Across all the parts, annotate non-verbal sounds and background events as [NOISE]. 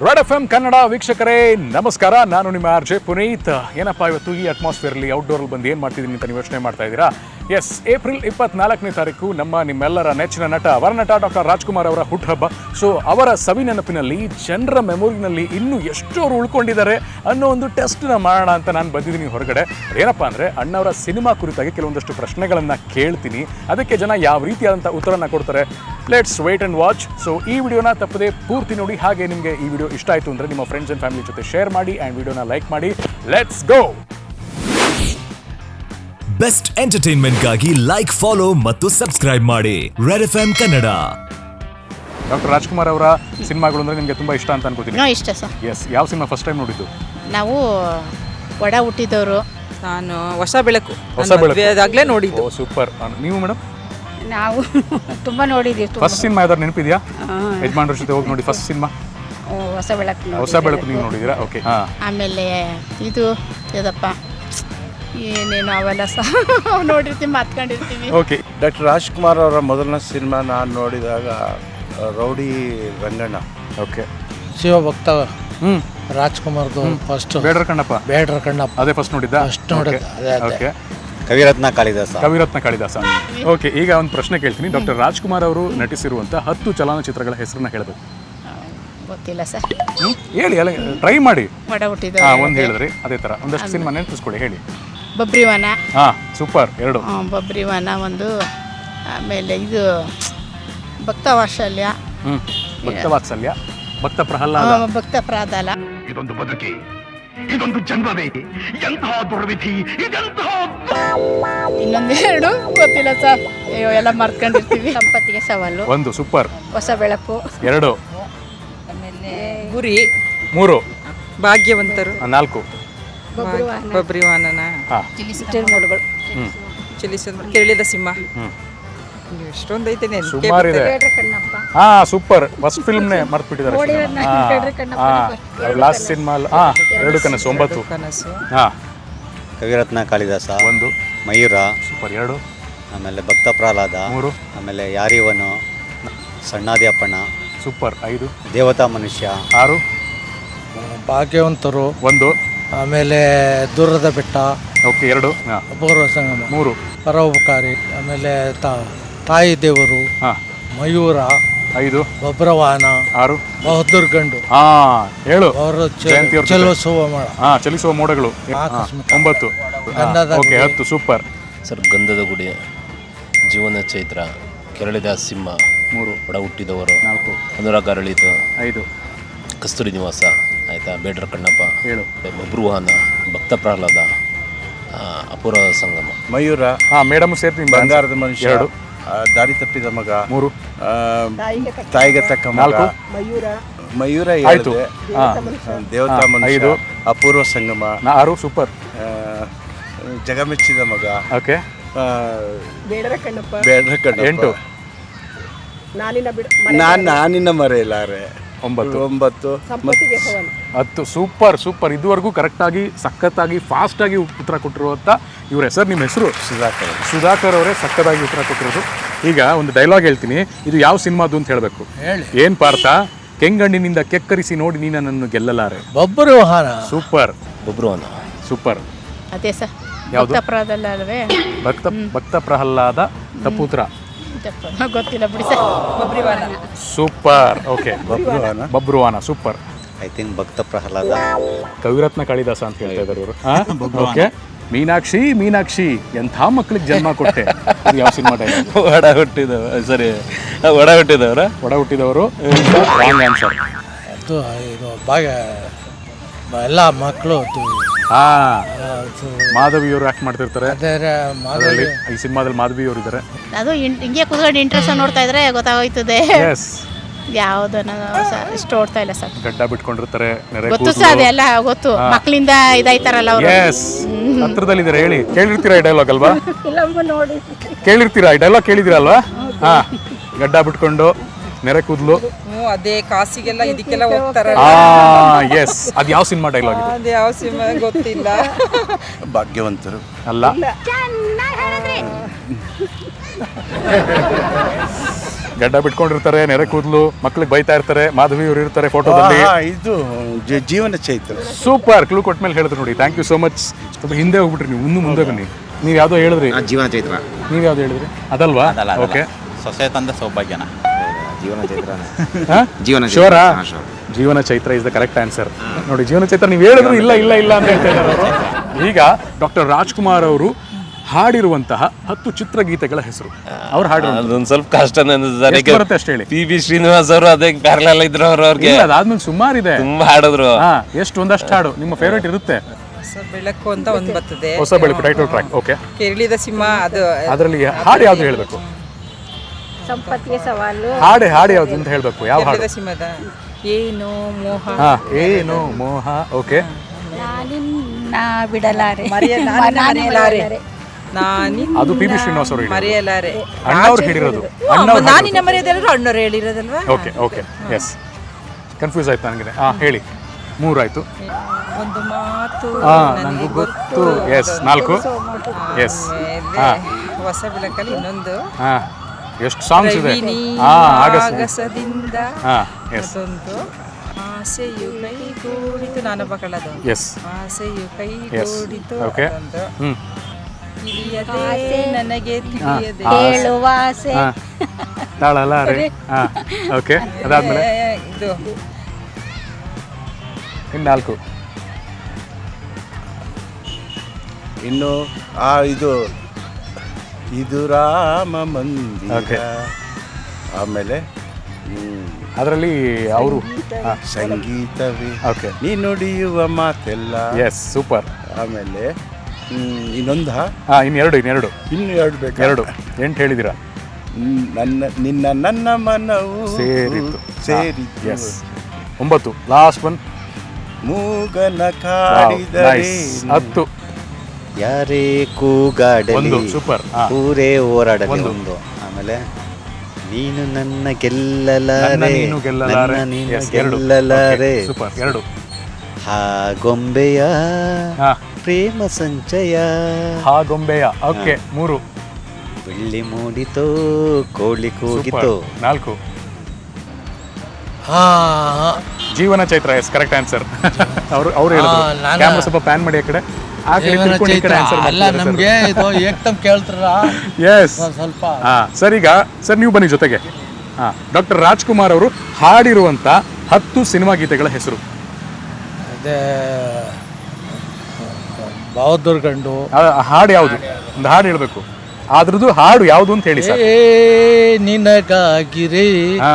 Red F M Kannada ವೀಕ್ಷಕರೇ, ನಮಸ್ಕಾರ. ನಾನು ನಿಮ್ಮ ಆರ್ ಜೆ ಪುನೀತ್. ಏನಪ್ಪ ಇವತ್ತು ಈ ಅಟ್ಮಾಸ್ಫಿಯರ್ಲಿ ಔಟ್ಡೋರಲ್ಲಿ ಬಂದು ಏನು ಮಾಡ್ತಿದ್ದೀನಿ ಅಂತ ನೀವು ಯೋಚನೆ ಮಾಡ್ತಾ ಇದ್ದೀರಾ? ಎಸ್ ಏಪ್ರಿಲ್ ಇಪ್ಪತ್ನಾಲ್ಕನೇ ತಾರೀಕು ನಮ್ಮ ನಿಮ್ಮೆಲ್ಲರ ನೆಚ್ಚಿನ ನಟ, ವರನಟ ಡಾಕ್ಟರ್ ರಾಜ್ಕುಮಾರ್ ಅವರ ಹುಟ್ಟುಹಬ್ಬ. ಸೊ ಅವರ ಸವಿ ನೆನಪಿನಲ್ಲಿ, ಜನರ ಮೆಮೊರಿನಲ್ಲಿ ಇನ್ನೂ ಎಷ್ಟೋರು ಉಳ್ಕೊಂಡಿದ್ದಾರೆ ಅನ್ನೋ ಒಂದು ಟೆಸ್ಟ್ನ ಮಾಡೋಣ ಅಂತ ನಾನು ಬಂದಿದ್ದೀನಿ ಹೊರಗಡೆ. ಏನಪ್ಪ ಅಂದರೆ, ಅಣ್ಣವರ ಸಿನಿಮಾ ಕುರಿತಾಗಿ ಕೆಲವೊಂದಷ್ಟು ಪ್ರಶ್ನೆಗಳನ್ನು ಕೇಳ್ತೀನಿ. ಅದಕ್ಕೆ ಜನ ಯಾವ ರೀತಿಯಾದಂಥ ಉತ್ತರನ ಕೊಡ್ತಾರೆ? Let's wait and watch so ಈ ವಿಡಿಯೋನ ತಪ್ಪದೆ ಪೂರ್ತಿ ನೋಡಿ. ಹಾಗೆ ನಿಮಗೆ ಈ ವಿಡಿಯೋ ಇಷ್ಟ ಆಯಿತು ಅಂದರೆ ನಿಮ್ಮ ಫ್ರೆಂಡ್ಸ್ ಆ್ಯಂಡ್ ಫ್ಯಾಮಿಲಿ ಜೊತೆ ಶೇರ್ ಮಾಡಿ ಆ್ಯಂಡ್ ವಿಡಿಯೋನ ಲೈಕ್ ಮಾಡಿ. ಲೆಟ್ಸ್ ಗೋ ಬೆಸ್ಟ್ ಎಂಟರ್ಟೈನ್ಮೆಂಟ್ಗಾಗಿ ಲೈಕ್ ಫಾಲೋ ಮತ್ತು ಸಬ್ಸ್ಕ್ರೈಬ್ ಮಾಡಿ. Red F M Kannada doctor Rajkumar ಅವರ ಸಿನಿಮಾಗಳು ಅಂದ್ರೆ ನಿಮಗೆ ತುಂಬ ಇಷ್ಟ ಅಂತ ಅನ್ಕೋತೀನಿ. ನೋ ಇಷ್ಟ ಸರ್. ಎಸ್ ಯಾವ ಸಿನಿಮಾ ಫಸ್ಟ್ ಟೈಮ್ ನೋಡಿದ್ದು? ನಾವು ಒಡ ಹುಟ್ಟಿದವರು. ನಾನು ಹೊಸ ಬೆಳಕು. ಹೊಸ ಬೆಳಕು. ಮದ್ವೆಯಾದಾಗ್ಲೇ ನೋಡಿದ್ದು. ಓ ಸೂಪರ್ ನೀವು ಮೇಡಮ್ ನಾವು ತುಂಬ ನೋಡಿದ್ದೀವಿ ತುಂಬ. ಫಸ್ಟ್ ಸಿನಿಮಾ ಯಾವ್ದಾರು ನೆನಪಿದೆಯಾ? ಯಜಮಾನ್ರ ಜೊತೆ ಹೋಗಿ ನೋಡಿ ಫಸ್ಟ್ ಸಿನಿಮಾ ಹೊಸ ಬೆಳಕು ಹೊಸ ಬೆಳಕು ನೀವು ನೋಡಿದ್ದೀರಾ? ಓಕೆ ಹಾಂ. ಆಮೇಲೆ ಇದು ಇದಪ್ಪ ಏನೇನು ಅವೆಲ್ಲ ಸಹ [LAUGHS] ನೋಡಿರ್ತೀವಿ ಮಾತ್ಕೊಂಡಿರ್ತೀವಿ. ಓಕೆ ಡಾಕ್ಟರ್ ರಾಜ್ಕುಮಾರ್ ಅವರ ಮೊದಲನೇ ಸಿನಿಮಾ ನಾನು ನೋಡಿದಾಗ ರೌಡಿ ರಂಗಣ್ಣ. ಓಕೆ ಶಿವಭಕ್ತ ಹ್ಞೂ ರಾಜ್ಕುಮಾರ್ದು ಫಸ್ಟ್ ಬೇಡ್ರ ಕಣ್ಣಪ್ಪ? ಬೇಡ್ರ ಕಣ್ಣಪ್ಪ. ಅದೇ ಫಸ್ಟ್ ನೋಡಿದ್ದ? ಅಷ್ಟು ನೋಡಿದ್ದೆ. ಅದೇ, ಅದೇ. ಓಕೆ ಕವಿರತ್ನ ಕಾಳಿದಾಸ. ಕವಿರತ್ನ ಕಾಳಿದಾಸ. ಓಕೆ ಈಗ ಒಂದು ಪ್ರಶ್ನೆ ಕೇಳ್ತೀನಿ. ಡಾಕ್ಟರ್ ರಾಜ್ಕುಮಾರ್ ಅವರು ನಟಿಸಿರುವಂಥ ಹತ್ತು ಚಲನಚಿತ್ರಗಳ ಹೆಸರನ್ನ ಹೇಳಬೇಕು. ಗೊತ್ತಿಲ್ಲ ಸರ್. ಹೇಳಿ ಅಲ್ಲ ಟ್ರೈ ಮಾಡಿ. ಹಾಂ ಒಂದು ಹೇಳಿದ್ರಿ. ಅದೇ ಥರ ಒಂದಷ್ಟು ಸಿನಿಮಾ ನೆನಪಿಸ್ಕೊಳ್ಳಿ ಹೇಳಿ. ಬಬ್ರಿವನ. ಹಾಂ ಸೂಪರ್ ಎರಡು. ಆ, ಬಬ್ರಿವನ ಒಂದು ಆಮೇಲೆ ಇದು ಭಕ್ತ ವಾತ್ಸಲ್ಯ. ಹ್ಞೂ ಭಕ್ತ ವಾತ್ಸಲ್ಯ ಭಕ್ತ ಪ್ರಹ್ಲಾದ. ಆ, ಭಕ್ತ ಪ್ರಾದಾಲ ಇದೊಂದು ಬದುಕಿ. ಇದೊಂದು ಜನ್ಮವೇ. ಎಂತಹ ದುರ್ವಿಧಿ ಇದೆಂತಹ ಇನ್ನೊಂದೆರಡು ಗೊತ್ತಿಲ್ಲ ಸರ್. ಅಯ್ಯೋ ಎಲ್ಲ ಮರ್ಕೊಂಡಿರ್ತೀವಿ. [LAUGHS] ಸಂಪತ್ತಿಗೆ ಸವಾಲು. ಒಂದು ಸೂಪರ್. ಹೊಸ ಬೆಳಕು. ಎರಡು. ಗುರಿ. ಮೂರು. ಭಾಗ್ಯವಂತರು. ಆ, ನಾಲ್ಕು. ಬಬ್ರಿವಾನನ ಹಾಂ. ತಿರುಮೂಡುಗಳು ಹ್ಞೂ ಚಲಿಸಿದ ಕೇಳಿದ ಸಿಂಹ. ಹ್ಞೂ ಎಷ್ಟೊಂದು ಐತೆ ಸುಮಾರು ಇದೆ ಹಾಂ ಸೂಪರ್ ಫಸ್ಟ್ ಫಿಲ್ಮ್ನೇ ಮರ್ತು ಬಿಟ್ಟಿದ್ದಾರೆ ಹಾಂ ಲಾಸ್ಟ್ ಸಿನಿಮಾ ಹಾ ಎರಡು ಕನಸು. ಒಂಬತ್ತು. ಕನಸು. ಹಾ. ಕವಿರತ್ನ ಕಾಳಿದಾಸ ಒಂದು. ಮಯೂರ ಸೂಪರ್ ಎರಡು. ಆಮೇಲೆ ಭಕ್ತ ಪ್ರಹ್ಲಾದ ಮೂರು. ಆಮೇಲೆ ಯಾರಿವನು ಸಣ್ಣಾದಿ ಅಪ್ಪಣ್ಣ ಸೂಪರ್ ಐದು. ದೇವತಾ ಮನುಷ್ಯ ಆರು. ಭಾಗ್ಯವಂತರು ಒಂದು. ಆಮೇಲೆ ದೂರದ ಬೆಟ್ಟ ಓಕೆ ಎರಡು. ಹಾಂ. ಅಪೂರ್ವ ಸಂಗಮ ಮೂರು. ಪರೋಪಕಾರಿ ಆಮೇಲೆ ತಾ- ತಾಯಿ ದೇವರು ಹಾಂ. ಮಯೂರ ಐದು. ಬಬ್ರವಾಹನ ಆರು. ಬಹದ್ದೂರ್ ಗಂಡು. ಹಾಂ ಹೇಳು. ಅವರು ಮೋಡ ಅವ್ರ ಜೊತೆ. ಚೆಲುವ ಸುವಮಳ ಹಾಂ ಚಲಿಸುವ ಮೋಡಗಳು. ಹಾಂ. ಒಂಬತ್ತು. ಗಂಧದ ಓಕೆ ಗುಡಿ. ಹತ್ತು ಸೂಪರ್. ಸರ್ ಗಂಧದ ಗುಡಿ. ಜೀವನ ಚೈತ್ರ. ಕೆರಳಿದ ಸಿಂಹ. ಮೂರು. ಬಡ ಹುಟ್ಟಿದವರು. ನಾಲ್ಕು. ಅನುರಾಗ ಅರಳಿತು. ಐದು. ಕಸ್ತೂರಿ ನಿವಾಸ. ಆಯಿತಾ? ಬೇಡ್ರ ಕಣ್ಣಪ್ಪ. ಏಳು. ಬಬ್ರುವಾಹನ ಭಕ್ತ ಪ್ರಹ್ಲಾದ. ಆ, ಅಪೂರ್ವ ಸಂಗಮ. ಮಯೂರ. ಹಾ ಮೇಡಮ್ ಸೇರ್ತೀನಿ. ಬಂಗಾರದ ಮನುಷ್ಯ. ಎರಡು. ದಾರಿ ತಪ್ಪಿದ ಮಗ. ಮೂರು. ಆ, ತಾಯಿಗೆ ತಕ್ಕ ಮಗ. ನಾಲ್ಕು. ಮಯೂರ. ಆಯ್ತು. ಹಾ. ದೇವತಾ ಐದು. ಅಪೂರ್ವ ಸಂಗಮ. ನಾ ಆರು ಸೂಪರ್. ಜಗಮೆಚ್ಚಿದ ಮಗ. ಓಕೆ. ಆ, ಬೇಡ್ರ ಕಣ್ಣಪ್ಪ. ಎಂಟು. ನಾನು ನಾನಿನ ಮರೆಯಲಾರೆ. ಒಂಬತ್ತು. ಒಂಬತ್ತು. ಹತ್ತು ಸೂಪರ್ ಸೂಪರ್. ಇದುವರೆಗೂ ಕರೆಕ್ಟಾಗಿ ಸಖತ್ತಾಗಿ ಫಾಸ್ಟಾಗಿ ಉತ್ತರ ಕೊಟ್ಟಿರುವಂಥ ಇವ್ರ ಹೆಸರು ನಿಮ್ಮ ಹೆಸರು? ಸುಧಾಕರ್ ಸುಧಾಕರ್ ಅವರೇ ಸಖತ್ತಾಗಿ ಉತ್ತರ ಕೊಟ್ಟಿರೋದು. ಈಗ ಒಂದು ಡೈಲಾಗ್ ಹೇಳ್ತೀನಿ. ಇದು ಯಾವ ಸಿನಿಮಾದು ಅಂತ ಹೇಳಬೇಕು. ಏನು ಪಾರ್ಥ? ಕೆಂಗಣ್ಣಿನಿಂದ ಕೆಕ್ಕರಿಸಿ ನೋಡಿ ನೀನು ನನ್ನನ್ನು ಗೆಲ್ಲಲಾರೆ. Babruvahana super. Babruvahana super. ಅದೇ ಸರ್. ಯಾವ್ದು? ಭಕ್ತ ಭಕ್ತ ಪ್ರಹ್ಲಾದ ತಪುತ್ರ. ಗೊತ್ತಿಲ್ಲ ಬಿಡಿ sir. Super. Okay Babruvahana Babruvahana super. I think Bhakta Prahlada. Kaviratna Kalidasa ಅಂತ ಹೇಳ್ತಾ ಇದ್ದಾರೆ ಇವರು ಓಕೆ ಮೀನಾಕ್ಷಿ ಮೀನಾಕ್ಷಿ ಎಂಥ ಮಕ್ಕಳಿಗೆ ಜನ್ಮ ಕೊಟ್ಟೆ? ಯಾವ ಸಿನಿಮಾ ಡೈಲಾಗ್ ಒಡ ಹುಟ್ಟಿದವ ಸರಿ ಒಡ ಹುಟ್ಟಿದವರ? ಒಡ ಹುಟ್ಟಿದವರು? ರಾಂಗ್ ಆನ್ಸರ್ ಅದು ಇದು ಭಾಗ ಎಲ್ಲ ಮಕ್ಕಳು ಹಾ ಮಾಧವಿಯವರು ಆಕ್ಟ್ ಮಾಡ್ತಿರ್ತಾರೆ. ಅದರಲ್ಲಿ ಈ ಸಿನಿಮಾದಲ್ಲಿ ಮಾಧವಿ ಅವರು ಇದ್ದಾರೆ ಅದು ಇನ್- ಹಿಂಗೆ ಕೂತ್ಕೊಂಡು ಇಂಟ್ರೆಸ್ಟ್ ನೋಡ್ತಾ ಇದ್ರೆ ಗೊತ್ತಾಗೋಯ್ತದೆ. ಎಸ್ ಸರ್ ಇಷ್ಟು ಓಡ್ತಾ ಇಲ್ಲ ಸರ್. ಗಡ್ಡ ಬಿಟ್ಕೊಂಡಿರ್ತಾರೆ ನೆರೆ ಗೊತ್ತು ಸರ್ ಅದೆಲ್ಲ ಗೊತ್ತು. ಮಕ್ಕಳಿಂದ ಇದಾಯ್ತಾರಲ್ಲ ಅವರು. ಎಸ್ ಹತ್ರದಲ್ಲಿದ್ದಾರೆ ಹೇಳಿ. ಕೇಳಿರ್ತೀರಾ ಈ ಡೈಲಾಗ್ ಅಲ್ವಾ? [LAUGHS] ನೋಡಿ. ಕೇಳಿರ್ತೀರಾ? ಈ ಡೈಲಾಗ್ ಕೇಳಿದಿರಾ ಅಲ್ವಾ? ಹಾ. ಗಡ್ಡ ಬಿಟ್ಕೊಂಡು ನೆರೆ ಕೂದಲು ಹ್ಞೂ ಅದೇ ಕಾಸಿಗೆಲ್ಲ ಇದಕ್ಕೆಲ್ಲ ಹೋಗ್ತಾರ ಆ ಎಸ್ ಅದು ಯಾವ ಸಿನಿಮಾ ಡೈಲಾಗ್ ಇದು? ಅದೇ ಯಾವ ಸಿನಿಮಾ ಗೊತ್ತಿಲ್ಲ. ಭಾಗ್ಯವಂತರು. ಅಲ್ಲ. ಗಡ್ಡ ಬಿಟ್ಕೊಂಡಿರ್ತಾರೆ ನೆರೆ ಕೂದಲು ಮಕ್ಳಿಗೆ ಬೈತಾ ಇರ್ತಾರೆ ಮಾಧವಿ ಅವರು ಇರ್ತಾರೆ ಫೋಟೋದಲ್ಲಿ ಆ, ಇದು ಜ- ಜೀವನ ಚೈತ್ರ. ಸೂಪರ್ ಕ್ಲೂ ಕೊಟ್ಟ ಮೇಲೆ ಹೇಳಿದ್ರು ನೋಡಿ. ಥ್ಯಾಂಕ್ ಯು ಸೋ ಮಚ್ ಸ್ವಲ್ಪ ಹಿಂದೆ ಹೋಗ್ಬಿಟ್ರಿ ನೀವು ಇನ್ನು ಮುಂದೆ ಬನ್ನಿ. ನೀವು ಯಾವುದೋ ಹೇಳಿದ್ರಿ. ಜೀವನ ಚೈತ್ರ. ನೀವು ಯಾವ್ದು ಹೇಳಿದ್ರಿ? ಅದಲ್ವಾ? ಓಕೆ ಸೊಸೆ ತಂದ ಸೌಭಾಗ್ಯನ. ಜೀವನ ಚೈತ್ರ ಹಾ? ಜೀವನ Sure ಆ? ಹಾ, sure. Jeevana Chaitra is the correct answer ನೋಡಿ ಜೀವನ ಚೈತ್ರ ನೀವು ಹೇಳಿದ್ರು ಇಲ್ಲ ಇಲ್ಲ ಇಲ್ಲ ಅಂತ ಹೇಳ್ತಾ ಇದ್ದಾರೆ ಅವರು. ಈಗ ಡಾಕ್ಟರ್ ರಾಜ್ಕುಮಾರ್ ಅವರು ಹಾಡಿರುವಂತಹ ಹತ್ತು ಚಿತ್ರಗೀತೆಗಳ ಹೆಸರು. ಅವ್ರು ಹಾಡಿರೋ ಅದೊಂದ್ ಸ್ವಲ್ಪ ಕಷ್ಟ ಎಷ್ಟು ಬರುತ್ತೆ ಅಷ್ಟು ಹೇಳಿ ಪಿ ಬಿ ಶ್ರೀನಿವಾಸ್ ಅವರು ಅದೇ ಪ್ಯಾರಲ ಇದ್ರು ಅವ್ರು ಅವ್ರಿಗೆ. ಇಲ್ಲ ಅದಾದ್ಮೇಲೆ ಸುಮಾರು ಇದೆ. ತುಂಬಾ ಹಾಡಿದ್ರು. ಹಾ ಎಷ್ಟು ಒಂದಷ್ಟು ಹಾಡು. ನಿಮ್ಮ ಫೇವ್ರೇಟ್ ಇರುತ್ತೆ? ಹೊಸ ಬೆಳಕು ಅಂತ ಒಂದು ಬರ್ತದೆ. Hosa Belaku title track okay Keralida Simha ಅದು ಅದರಲ್ಲಿ ಹಾಡು ಯಾವ್ದು ಹೇಳ್ಬೇಕು? ಸಂಪತ್ತಿಗೆ ಸವಾಲು. ಹಾಡು ಹಾಡು ಯಾವ್ದು ಅಂತ ಹೇಳ್ಬೇಕು? ಯಾವ ಹಾಡು? ಸಿಂಹದ ಏನು ಮೋಹ. ಹಾ ಏನು ಮೋಹ? ಓಕೆ. ನಾನಿನ್ನ ಬಿಡಲಾರೆ. ಮರೆಯಲಾರೆ. ನಾನಿನ್ನ ಅದು ಪಿ ಬಿ ಶ್ರೀನಿವಾಸ್ ಅವರು. ಮರೆಯಲಾರೆ. ಅಣ್ಣವ್ರು ಹೇಳಿರೋದು. ಅಣ್ಣವ್ರು ನಾನಿನ್ನ ಮರೆಯದಲ್ಲರೂ ಅಣ್ಣವ್ರು ಹೇಳಿರೋದಲ್ವಾ? Okay okay. ಎಸ್ ಕನ್ಫ್ಯೂಸ್ ಆಯ್ತು ನನಗೆ. ಹಾ ಹೇಳಿ. ಮೂರಾಯ್ತು. ಒಂದು ಮಾತು ಹಾ ನನಗೆ ಗೊತ್ತು. ಎಸ್ ನಾಲ್ಕು. ಎಸ್. ಹೊಸ ಬೆಳಕಲ್ಲಿ ಇನ್ನೊಂದು. ಹಾ. ಎಷ್ಟು ಸಾಂಗ್ಸ್ ಇದೆ? ಹಾ ಆಗಸ್ಟ್ ಆಗಸದಿಂದ ಹಾ ಎಸ್ ಅದೊಂದು ಆಸೆಯು ಕೈಗೂಡಿತು ನಾನೊಬ್ಬ ಎಸ್ ಆಸೆಯು ಕೈಗೂಡಿತು ಅದೊಂದು. ತಿಳಿಯದೆ ನನಗೆ ತಿಳಿಯದೆ. ಹೇಳುವ ಆಸೆ. ಹಾಂ. ತಾಳಲ್ಲ ರೀ. ಹಾಂ ಓಕೆ ಅದಾದ್ಮೇಲೆ? ಏ, ಇದು. ಇನ್ನು ನಾಲ್ಕು. ಇನ್ನು ಆ ಇದು ಇದು ರಾಮ ಮಂದಿರ. Okay. ಆಮೇಲೆ ಹ್ಮ್, ಅದರಲ್ಲಿ ಅವರು ಸಂಗೀತವೇ. ಓಕೆ. ನೀ ನುಡಿಯುವ ಮಾತೆಲ್ಲ. ಎಸ್ ಸೂಪರ್ ಆಮೇಲೆ ಹ್ಮ್, ಇನ್ನೊಂದ ಹಾಂ. ಇನ್ನೆರಡು ಇನ್ನೆರಡು. ಇನ್ನು ಎರಡು ಬೇಕು? ಎರಡು. ಎಂಟು ಹೇಳಿದಿರ ಹ್ಮ್, ನನ್ನ ನಿನ್ನ ನನ್ನ ಮನವು ಸೇರಿತ್ತು. ಸೇರಿ ಎಸ್ ಒಂಬತ್ತು. ಲಾಸ್ಟ್ ಒನ್ ಮೂಗನ ಕಾಡಿದರೆ ಹತ್ತು. ಯಾರೇ ಕೂಗಾಡಲಿ ಒಂದು ಸೂಪರ್ ಊರೇ ಹೋರಾಡಲಿ ಒಂದು. ಒಂದು. ಆಮೇಲೆ ನೀನು ನನ್ನ ನನ್ನ ಗೆಲ್ಲಲಾರೆ ನೀನು ಗೆಲ್ಲಲಾರೆ. ನನ್ನ ನೀನು ಎಸ್ ಎರಡು. ಗೆಲ್ಲಲಾರೆ. ಸೂಪರ್ ಎರಡು. ಹಾ ಗೊಂಬೆಯ ಹಾಂ. ಪ್ರೇಮ ಸಂಚಯ. ಹಾ ಗೊಂಬೆಯ. ಓಕೆ ಮೂರು. ಬೆಳ್ಳಿ ಮೂಡಿತೋ ಕೋಳಿ ಸೂಪರ್ ಕೂಗಿತೋ ನಾಲ್ಕು. ಹಾ. Jeevana Chaitra yes correct answer ಅವರು ಅವ್ರು ಹೇಳಿದ್ರು. ನಾನು- ಕ್ಯಾಮ್ರಾ ಸ್ವಲ್ಪ ಪ್ಯಾನ್ ಮಾಡಿ ಆ ಕಡೆ. ಅಲ್ಲ ನಮ್ಗೆ ಇದು ಕೇಳ್ತಾರ ಎಸ್ ಸ್ವಲ್ಪ. ಹಾ ಸರ್ ಈಗ ಸರ್ ನೀವು ಬನ್ನಿ ಜೊತೆಗೆ. ಹಾ ಡಾಕ್ಟರ್ ರಾಜ್ಕುಮಾರ್ ಅವರು ಹಾಡಿರುವಂತ ಹತ್ತು ಸಿನಿಮಾ ಗೀತೆಗಳ ಹೆಸರು. ಅದೇ ಗಂಡು. ಹಾಡು ಯಾವುದು? ಒಂದು ಹಾಡು ಹೇಳ್ಬೇಕು. ಅದ್ರದ್ದು ಹಾಡು ಯಾವುದು ಅಂತ ಹೇಳಿ ಸರ್. ನಿನಗಾಗಿರಿ ನಿನಗಾಗಿರೇ. ಹಾ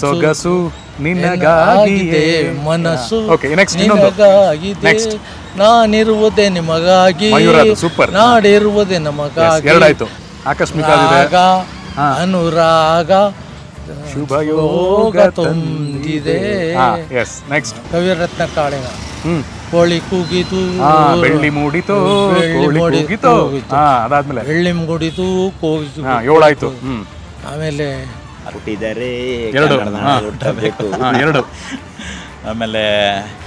ಸೊಗಸು ನಿನಗಾಗಿದೆ ಮನಸ್ಸು. ನಿನಗಾಗಿದೆ. ನಾನಿರುವುದೇ ನಿಮಗಾಗಿ. super. ನಾಡಿರುವುದೇ ನಮಗಾಗಿ. ಎರಡಾಯ್ತು. ಆಕಸ್ಮಿಕ ಅನುರಾಗ ಶುಭ ಯೋಗ ಯೋಗ ತುಂಬಿದೆ ನೆಕ್ಸ್ಟ್ ಕವಿರತ್ನ ಕಾಳಿನ. ಕೋಳಿ ಕೂಗಿತು. ಬೆಳ್ಳಿ ಮೂಡಿತು ಕೋಳಿ ಕೂಗಿತು. ಅದಾದ್ಮೇಲೆ. ಬೆಳ್ಳಿ ಮೂಡಿತು ಕೋಗಿತು. ಏಳಾಯ್ತು. ಆಮೇಲೆ ಹುಟ್ಟಿದರೆ ಎರಡು. ಕನ್ನಡದ ಹಾ. ಹುಟ್ಟಬೇಕು. ಹಾ ಎರಡು. ಆಮೇಲೆ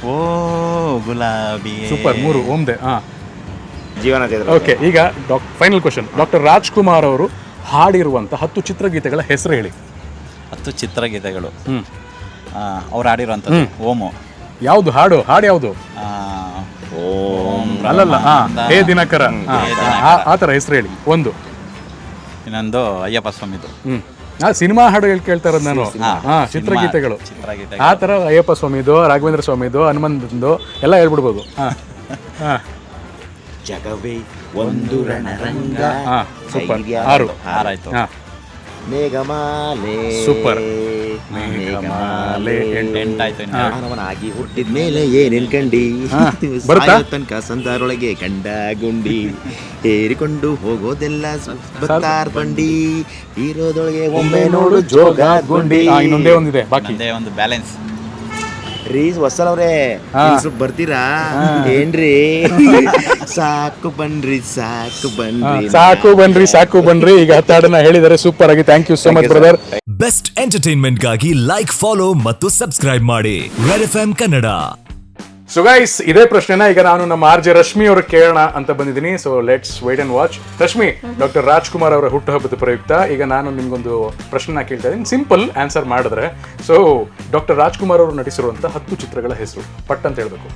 ಓ ಗುಲಾಬಿ ಸೂಪರ್ ಮೂರು ಓಮ್ದೆ ಹಾ. ಜೀವನ ಚೈತ್ರ ಓಕೆ ಈಗ dock final question doctor Rajkumar ಅವರು ಹಾಡಿರುವಂತ ಹತ್ತು ಚಿತ್ರಗೀತೆಗಳ ಹೆಸರು ಹೇಳಿ. ಹತ್ತು ಚಿತ್ರಗೀತೆಗಳು. ಹ್ಮ್. ಅವ್ರು ಆಡಿರುವಂಥದ್ದು ಓಮು. ಯಾವುದು ಹಾಡು ಹಾಡು ಯಾವುದು? ಆ, ಓಂ ಅಲ್ಲಲ್ಲ ಹಾ. ಹೇ ದಿನಕರ. ಹಾ, ಆ- ಆ ಥರ ಹೆಸರು ಹೇಳಿ ಒಂದು. ಇನ್ನೊಂದು ಅಯ್ಯಪ್ಪ ಸ್ವಾಮಿದು. ಹ್ಮ್. ಆ ಸಿನಿಮಾ ಹಾಡುಗಳು ಕೇಳ್ತಾ ಇರೋದು ನಾನು. ಹಾ, ಚಿತ್ರಗೀತೆಗಳು. ಆ ಥರ ಅಯ್ಯಪ್ಪ ಸ್ವಾಮಿದು ರಾಘವೇಂದ್ರ ಸ್ವಾಮಿದು ಹನುಮಂತಂದು ಎಲ್ಲ ಹೇಳ್ಬಿಡ್ಬೋದು. ಹಾ ಜಗವೇ ಒಂದು ರಣರಂಗ. ಸೂಪರ್. ಆರು. ಆರಾಯ್ತು. ಹಾ ಮೇಘಮಾಲೆ. ಸೂಪರ್. ಮೇಘಮಾಲೆ. ಎಂಟು. ಎಂಟಾಯ್ತು ಇನ್ನು. ಮಾನವನಾಗಿ ಹುಟ್ಟಿದ ಮೇಲೆ ಏನ್ ಕಂಡಿ? ತನಕ ಸಂದಾರೊಳಗೆ ಕಂಡ ಗುಂಡಿ. ಏರಿಕೊಂಡು ಹೋಗೋದೆಲ್ಲ ಬತ್ತಾರ್ ಬಂಡಿ. ಇರೋದೊಳಗೆ ಒಮ್ಮೆ ನೋಡು ಜೋಗ ಗುಂಡಿ. ಇನ್ನೊಂದೇ ಒಂದಿದೆ ಬಾಕಿ. ಒಂದು ಬ್ಯಾಲೆನ್ಸ್. ರೀ ಹೊಸಲವ್ರೆ. ಸ್ವಲ್ಪ ಬರ್ತೀರಾ? ಏನ್ರಿ? [LAUGHS] ಸಾಕು ಬನ್ರಿ ಸಾಕು ಬನ್ರಿ. ಸಾಕು ಬನ್ರಿ ಸಾಕು ಬನ್ರಿ. ಈಗ ಹತ್ತಾಡನ್ನ ಹೇಳಿದರೆ ಸೂಪರ್ ಆಗಿ. Thank you so much brother best ಎಂಟರ್ಟೈನ್ಮೆಂಟ್ಗಾಗಿ like follow ಮತ್ತು ಸಬ್ಸ್ಕ್ರೈಬ್ ಮಾಡಿ. Red F Kannada so guys ಇದೇ ಪ್ರಶ್ನೆನ ಈಗ ನಾನು ನಮ್ಮ ಆರ್ ಜೆ ರಶ್ಮಿ ಅವರು ಕೇಳೋಣ ಅಂತ ಬಂದಿದ್ದೀನಿ. So let's wait and watch Rashmi doctor Rajkumar ಅವರ ಹುಟ್ಟುಹಬ್ಬದ ಪ್ರಯುಕ್ತ ಈಗ ನಾನು ನಿಮ್ಗೊಂದು ಪ್ರಶ್ನೆ ಕೇಳ್ತಾ ಇದ್ದೀನಿ. ಸಿಂಪಲ್ ಆನ್ಸರ್ ಮಾಡಿದ್ರೆ ಸೊ ಡಾಕ್ಟರ್ ರಾಜ್ಕುಮಾರ್ ಅವರು ನಟಿಸಿರುವಂತ ಹತ್ತು ಚಿತ್ರಗಳ ಹೆಸರು ಪಟ್ ಅಂತ ಹೇಳ್ಬೇಕು.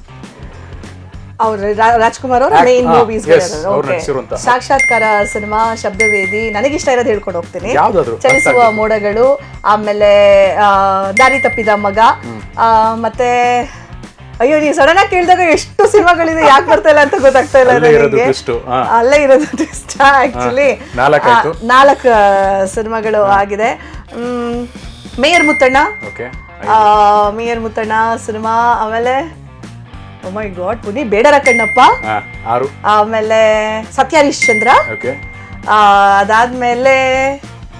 ಅವ್ರ ರಾಜ್ಕುಮಾರ್ ಅವ್ರ ಮೇನ್ ಮೂವೀಸ್ ನಟಿಸಿರುವಂತಹ. ಸಾಕ್ಷಾತ್ಕಾರ ಸಿನಿಮಾ ಶಬ್ದವೇದಿ ನನಗಿಷ್ಟ ಇರೋದು ಹೇಳ್ಕೊಂಡು ಹೋಗ್ತೀನಿ? ಚಲಿಸುವ ಮೋಡಗಳು ಆಮೇಲೆ ದಾರಿ ತಪ್ಪಿದ ಮಗ ಮತ್ತೆ ಅಯ್ಯೋ ನೀವು ಸಡನ್ ಆಗಿ ಕೇಳಿದಾಗ ಎಷ್ಟು ಸಿನಿಮಾಗಳಿದೆ ಯಾಕೆ ಬರ್ತಾ ಇಲ್ಲ ಅಂತ ಗೊತ್ತಾಗ್ತಾ ಇಲ್ಲ ನನಗೆ. ಅಲ್ಲೇ ಇರೋದು ಟ್ವಿಸ್ಟ್ ಆಕ್ಚುಲಿ. ನಾಲ್ಕು ಸಿನಿಮಾಗಳು ಆಗಿದೆ. Mayor Muthanna. Mayor Muthanna cinema ಆಮೇಲೆ ಓ ಮೈ ಗಾಡ್ ಪುನಿ ಬೇಡರ ಕಣ್ಣಪ್ಪ. ಆರು. ಆಮೇಲೆ ಸತ್ಯ ಹರಿಶ್ಚಂದ್ರ ಓಕೆ. ಆ, ಅದಾದ್ಮೇಲೆ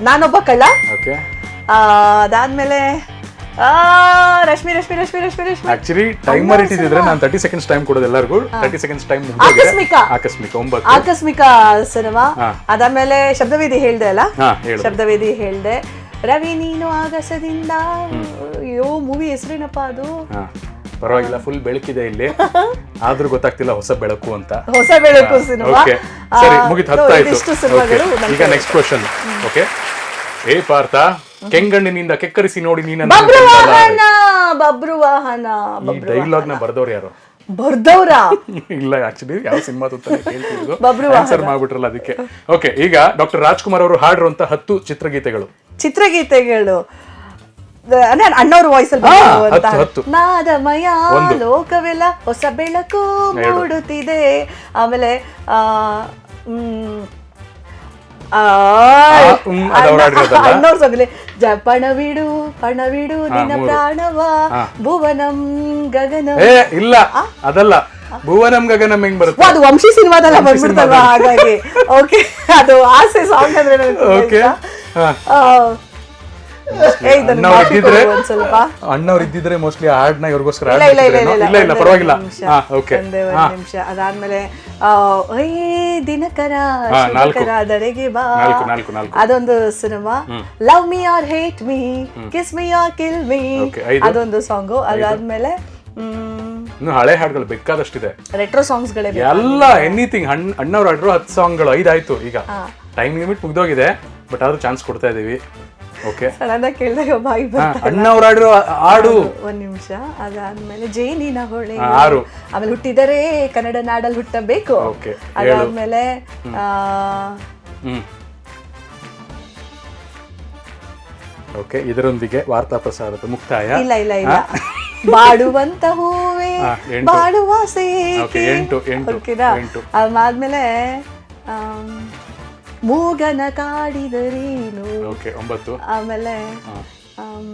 ನಾನೊಬ್ಬ ಕಳ್ಳ. ಅದಾದ್ಮೇಲೆ ರಶ್ಮಿ ರಶ್ಮಿ ರಶ್ಮಿ ರಶ್ಮಿ ರಶ್ಮಿ. ಆಕ್ಚುಲಿ ಟೈಮರ್ ಇಟ್ಟಿದ್ರೆ ನಾನು ತರ್ಟಿ ಸೆಕೆಂಡ್ಸ್ ಟೈಮ್ ಕೊಡೋದು ಎಲ್ಲರಿಗೂ. ತರ್ಟಿ ಸೆಕೆಂಡ್ಸ್ ಟೈಮ್ ಆಕಸ್ಮಿಕ. ಆಕಸ್ಮಿಕ ಒಂಬತ್ತು. ಆಕಸ್ಮಿಕ ಸಿನಿಮಾ. ಅದಾದ್ಮೇಲೆ ಶಬ್ದವೇದಿ ಹೇಳ್ದೆ ಅಲ್ಲ? ಶಬ್ದವೇದಿ ಹೇಳ್ದೆ. ರವಿ ನೀನು ಆಗಸದಿಂದ. ಅಯ್ಯೋ ಮೂವಿ ಹೆಸರೇನಪ್ಪ ಅದು? ಪರವಾಗಿಲ್ಲ ಫುಲ್ ಬೆಳಕಿದೆ ಇಲ್ಲಿ. [LAUGHS] ಆದ್ರೂ ಗೊತ್ತಾಗ್ತಿಲ್ಲ ಹೊಸ ಬೆಳಕು ಅಂತ. ಹೊಸ ಬೆಳಕು ಸಿನಿಮಾ. ಸರಿ ಮುಗಿತು ಹತ್ತಾಯ್ತು. ಈಗ ನೆಕ್ಸ್ಟ್ ಕ್ವಶನ್ ಓಕೆ ಏ ಪಾರ್ಥ. ಕೆಂಗಣ್ಣಿನಿಂದ ಕೆಕ್ಕರಿಸಿ ನೋಡಿ ನೀನ ಬಬ್ರು ವಾಹನ ಬಬ್ರು ವಾಹನ ಈ ಡೈಲಾಗ್ನ ಬರ್ದವ್ರು ಯಾರು? ಬರ್ದವ್ರ? [LAUGHS] ಇಲ್ಲ ಆಕ್ಚುಲಿ ಯಾವ ಸಿನಿಮಾ ಬಬ್ರು ಆನ್ಸರ್ ಮಾಡ್ಬಿಟ್ರಲ್ಲ ಅದಕ್ಕೆ. ಓಕೆ ಈಗ ಡಾಕ್ಟರ್ ರಾಜ್ಕುಮಾರ್ ಅವರು ಹಾಡಿರುವಂತ ಹತ್ತು ಚಿತ್ರಗೀತೆಗಳು. ಚಿತ್ರಗೀತೆಗಳು. ಅಂದ್ರೆ ಅಣ್ಣವ್ರ ವಾಯ್ಸ್ ಅಲ್ಲಿ ಹತ್ತು, ಹತ್ತು. ನಾದಮಯ ಒಂದು. ಲೋಕವೆಲ್ಲ ಹೊಸ ಬೆಳಕು. ಮೂಡುತ್ತಿದೆ. ಆಮೇಲೆ ಆ ಮ್, ಜ ಪಣವಿಡು ಪಣವಿಡು ನಿನ್ನ. ಪ್ರಾಣವ ಭುವನಂ ಗಗನ. ಇಲ್ಲ ಅದಲ್ಲ ಭುವನಂ ಗಗನಂ ಹೆಂಗ್ ಬರುತ್ತೆ? ಅದು ವಂಶಿ ಸಿನಿಮಾದಲ್ಲ ಬಂದ್ಬಿಡ್ತಲ್ವಾ ಹಾಗಾಗಿ. ಓಕೆ ಅದು ಆಸೆ ಸಾಂಗ್ ಅಂದ್ರೆ ಓಕೆ. ಇದ್ದಿದ್ರೆ ಅಣ್ಣವ್ರು ಇದ್ದಿದ್ರೆ ಮೋಸ್ಟ್ಲಿ ಹಾಡ್ನ ಇವ್ರಿಗೋಸ್ಕರ ಇಲ್ಲ ಇಲ್ಲ ಇಲ್ಲ ಇಲ್ಲ ಇಲ್ಲ ಇಲ್ಲ ಪರವಾಗಿಲ್ಲ. ಓಕೆ ನಿಮಿಷ. ಅದಾದ್ಮೇಲೆ ದಿನಕರ ದಿನಕರ ಬಾ. ಅದೊಂದು cinema. Love me or hate me kiss me or kill me. ಅದೊಂದು ಸಾಂಗು ಅದಾದ್ಮೇಲೆ ಹ್ಮ್ ಇನ್ನು ಹಳೆ ಹಾಡುಗಳು ಬೇಕಾದಷ್ಟಿದೆ. ರೆಟ್ರೋ ಸಾಂಗ್ಸ್ಗಳೇ ಎಲ್ಲ ಎನಿಥಿಂಗ್ ಅಣ್ಣವ್ರು ಆಡಿರೋ ಹತ್ತು ಸಾಂಗ್ಗಳು ಐದಾಯ್ತು ಈಗ. ಟೈಮ್ ಲಿಮಿಟ್ ಮುಗ್ದೋಗಿದೆ ಬಟ್ ಆದ್ರೂ ಚಾನ್ಸ್ ಕೊಡ್ತಾ ಇದೀವಿ. ಓಕೆ ಸಡನ್ ಆಗಿ ಕೇಳಿದಾಗ ಬಾಯಿ ಅಣ್ಣ ಅವ್ರು ಆಡಿರೋ ಹಾಡು. ಒಂದ್ ನಿಮಿಷ. ಅದಾದ್ಮೇಲೆ ಜೇನಿನ ಹೊಳೆ. ಆರು. ಆಮೇಲೆ ಹುಟ್ಟಿದರೆ ಕನ್ನಡ ನಾಡಲ್ಲಿ ಹುಟ್ಟಬೇಕು. ಓಕೆ. ಅದಾದ್ಮೇಲೆ ಆ, ಹ್ಮ್. ಓಕೆ ಇದರೊಂದಿಗೆ ವಾರ್ತಾ ಪ್ರಸಾರದ ಮುಕ್ತಾಯ. ಇಲ್ಲ ಇಲ್ಲ ಇಲ್ಲ? ಬಾಡುವಂತ ಹೂವೇ ಹಾ, ಎಂಟು. ಬಾಡುವ Okay, ಎಂಟು, ಎಂಟು, ಓಕೆನಾ ಎಂಟು. ಅದಾದ್ಮೇಲೆ ಆಮ್, ಮೂಗನ ಕಾಡಿದರೇನು ಓಕೆ ಒಂಬತ್ತು. ಆಮೇಲೆ ಆಮ್,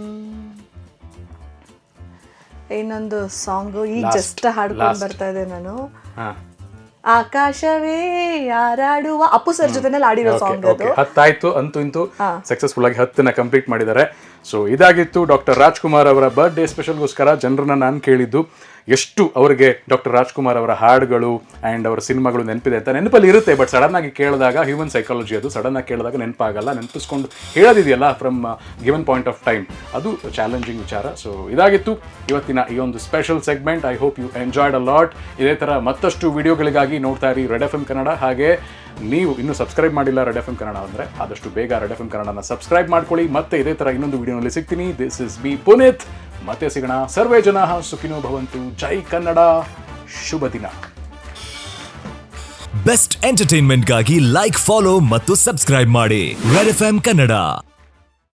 ಇನ್ನೊಂದು ಸಾಂಗು ಈಗ Last, ಜಸ್ಟ್ ಹಾಡ್ಕೊಂಡು ಬರ್ತಾ ಇದೆ ನಾನು. ಆಕಾಶವೇ ಯಾರಾಡುವ ಅಪ್ಪು ಸರ್ ಜೊತೆನಲ್ಲಿ ಆಡಿರೋ ಸಾಂಗ್ ಅದು. ಹತ್ತಾಯ್ತು ಅಂತೂ ಇಂತು ಸಕ್ಸಸ್ಫುಲ್ ಆಗಿ ಹತ್ತನ್ನ ಕಂಪ್ಲೀಟ್ ಮಾಡಿದ್ದಾರೆ. ಸೊ ಇದಾಗಿತ್ತು ಡಾಕ್ಟರ್ ರಾಜ್ಕುಮಾರ್ ಅವರ ಬರ್ಡೇ ಸ್ಪೆಷಲ್ಗೋಸ್ಕರ ಜನರನ್ನ ನಾನು ಕೇಳಿದ್ದು. ಎಷ್ಟು ಅವರಿಗೆ ಡಾಕ್ಟರ್ ರಾಜ್ಕುಮಾರ್ ಅವರ ಹಾಡುಗಳು ಆ್ಯಂಡ್ ಅವರ ಸಿನಿಮಾಗಳು ನೆನಪಿದೆ ಅಂತ ನೆನಪಲ್ಲಿ ಇರುತ್ತೆ ಬಟ್ ಸಡನ್ ಆಗಿ ಕೇಳಿದಾಗ ಹ್ಯೂಮನ್ ಸೈಕಾಲಜಿ ಅದು ಸಡನ್ ಆಗಿ ಕೇಳಿದಾಗ ನೆನಪಾಗಲ್ಲ, ನೆನಪಿಸ್ಕೊಂಡು ಹೇಳೋದಿದೆಯಲ್ಲ from given point of time ಅದು ಚಾಲೆಂಜಿಂಗ್ ವಿಚಾರ. ಸೊ ಇದಾಗಿತ್ತು ಇವತ್ತಿನ ಈ ಒಂದು special segment I hope you enjoyed a lot ಇದೇ ಥರ ಮತ್ತಷ್ಟು ವಿಡಿಯೋಗಳಿಗಾಗಿ ನೋಡ್ತಾ ಇರಿ ರೆಡ್ ಎಫ್ ಎಂ ಕನ್ನಡ ಹಾಗೆ ನೀವು ಇನ್ನೂ ಸಬ್ಸ್ಕ್ರೈಬ್ ಮಾಡಿಲ್ಲ ರೆಡ್ ಎಫ್ ಎಂ ಕನ್ನಡ ಅಂದರೆ ಆದಷ್ಟು ಬೇಗ ರೆಡ್ ಎಫ್ ಎಂ ಕನ್ನಡನ ಸಬ್ಸ್ಕ್ರೈಬ್ ಮಾಡ್ಕೊಳ್ಳಿ. ಮತ್ತೆ ಇದೇ ಥರ ಇನ್ನೊಂದು ವಿಡಿಯೋನಲ್ಲಿ ಸಿಗ್ತೀನಿ. ದಿಸ್ ಇಸ್ ಬಿ ಪುನೀತ್ ಮತ್ತೆ ಸಿಗೋಣ. ಸರ್ವೇ ಜನ ಸುಖಿನೋ ಭವಂತು. ಜೈ ಕನ್ನಡ. ಶುಭ ದಿನ. ಬೆಸ್ಟ್ ಎಂಟರ್ಟೈನ್ಮೆಂಟ್ಗಾಗಿ ಲೈಕ್ ಫಾಲೋ ಮತ್ತು ಸಬ್ಸ್ಕ್ರೈಬ್ ಮಾಡಿ. Red F Kannada